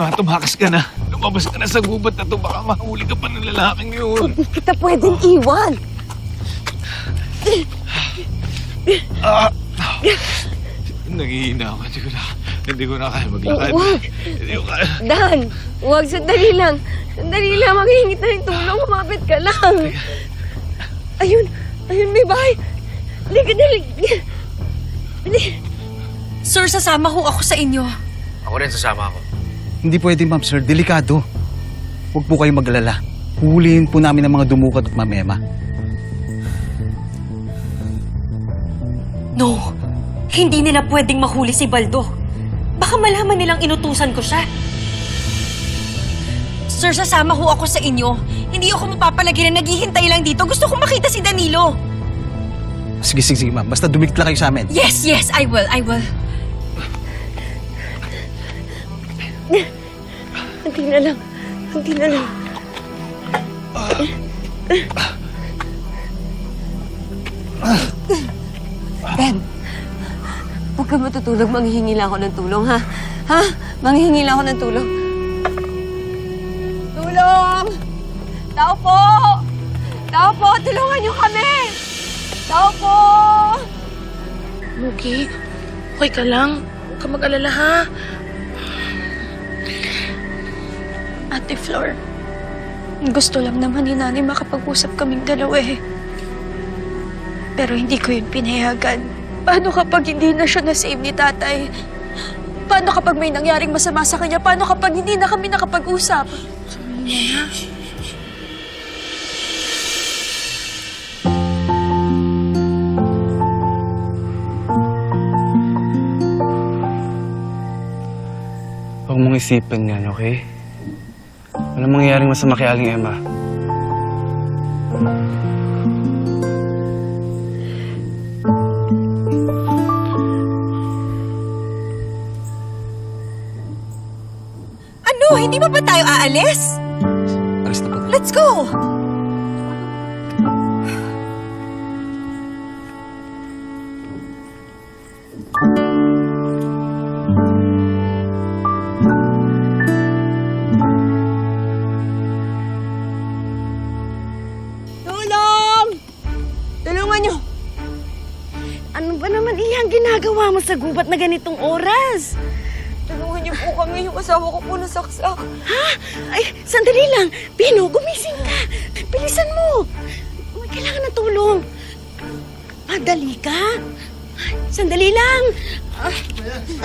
Emma, tumakas ka na. Lumabas ka na sa gubat na to. Baka mahuli ka pa ng lalaking yun. Hindi kita pwedeng iwan. Ah! Nangihina ako. Hindi ko na, hindi ko na kaya maglakad. Huwag. Hindi ko kaya. Dan, huwag. Sandali lang. Sandali lang. Maghihingi tayo ng tulong. Kumapit ka lang. Ayun. Ayun, may bahay. Halika, dali. Dali. Sir, sasama ho ako sa inyo. Ako rin sasama ako. Hindi pwede, ma'am, sir. Delikado. Huwag po kayong maglala. Huhulihin po namin ang mga dumukat at mamema. No, hindi nila pwedeng mahuli si Baldo. Baka malaman nilang inutusan ko siya. Sir, sasama ho ako sa inyo. Hindi ako mapapalagi na naghihintay lang dito. Gusto kong makita si Danilo. Sige, sige, sige, ma'am. Basta dumikit lang kayo sa amin. Yes, yes, I will, I will. Kunti na lang. Kunti na lang. Ben, huwag ka matutulog. Manghihingi lang ako ng tulong, ha? Ha? Manghihingi lang ako ng tulong. Tulong! Tao po! Tao po! Tulungan niyo kami! Tao po! Mugi, okay ka lang? Huwag ka mag-alala, ha? Ate Flor, gusto lang naman ni Nanay makapag-usap kaming dalawa eh. Pero hindi ko yun pinayagan. Paano kapag hindi na siya na-save ni tatay? Paano kapag may nangyaring masama sa kanya? Paano kapag hindi na kami nakapag-usap? Huwag mong isipin yan, okay? Walang mangyayaring masama kay Aling Emma. Ano? Hindi pa ba tayo aalis? Alis na po. Let's go! Iyang ginagawa mo sa gubat na ganitong oras? Tulungan niyo po kami. Yung asawa ko po nasaksak. Ha? Ay, sandali lang. Pino, gumising ka. Bilisan mo. May kailangan ng tulong. Madali ka. Sandali lang. Ah,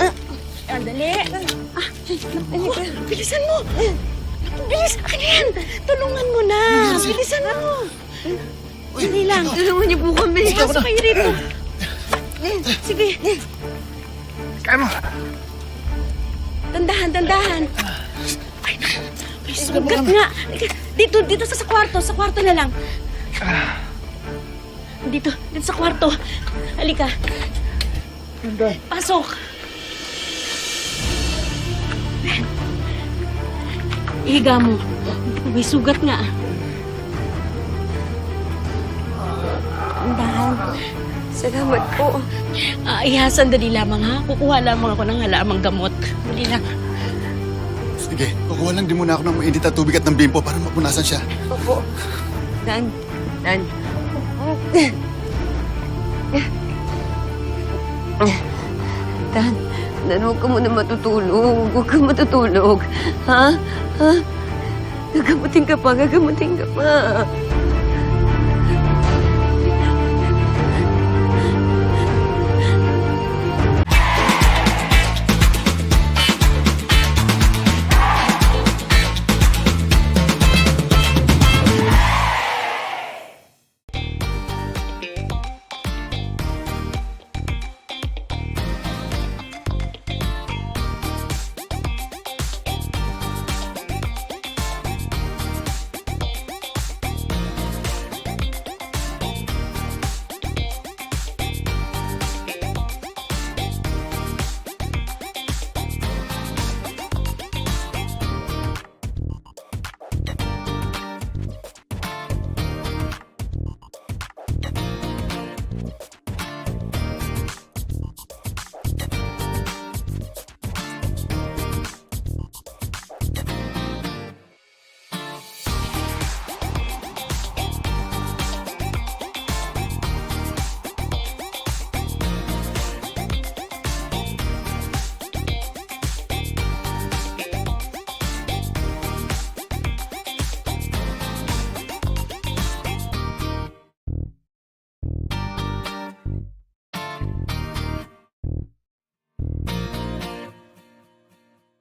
ah, sandali. Ah, naku, bilisan mo. Naku, bilis. Akin na yan. Tulungan mo na. Bilisan mo. Sandali lang. Tulungan niyo po kami. Pasok kayo rito. Sige. Kaya mo. Dandahan, dandahan. Sugat nga. Dito, dito sa, sa kwarto. Sa kwarto na lang. Dito, dito sa kwarto. Halika. Pasok. Ihiga mo. May sugat nga. Dandahan. Salamat po. Ah, iha, sandali lamang ha. Kukuha lamang ako ng halamang gamot. Dali lang. Sige, kukuha lang din muna ako ng mainit na tubig at ng bimpo para mapunasan siya. Opo. Dan, Dan. Dan, Dan, huwag ka muna matutulog. Huwag ka matutulog. Ha? Ha? Gagamutin ka pa, gagamutin ka pa.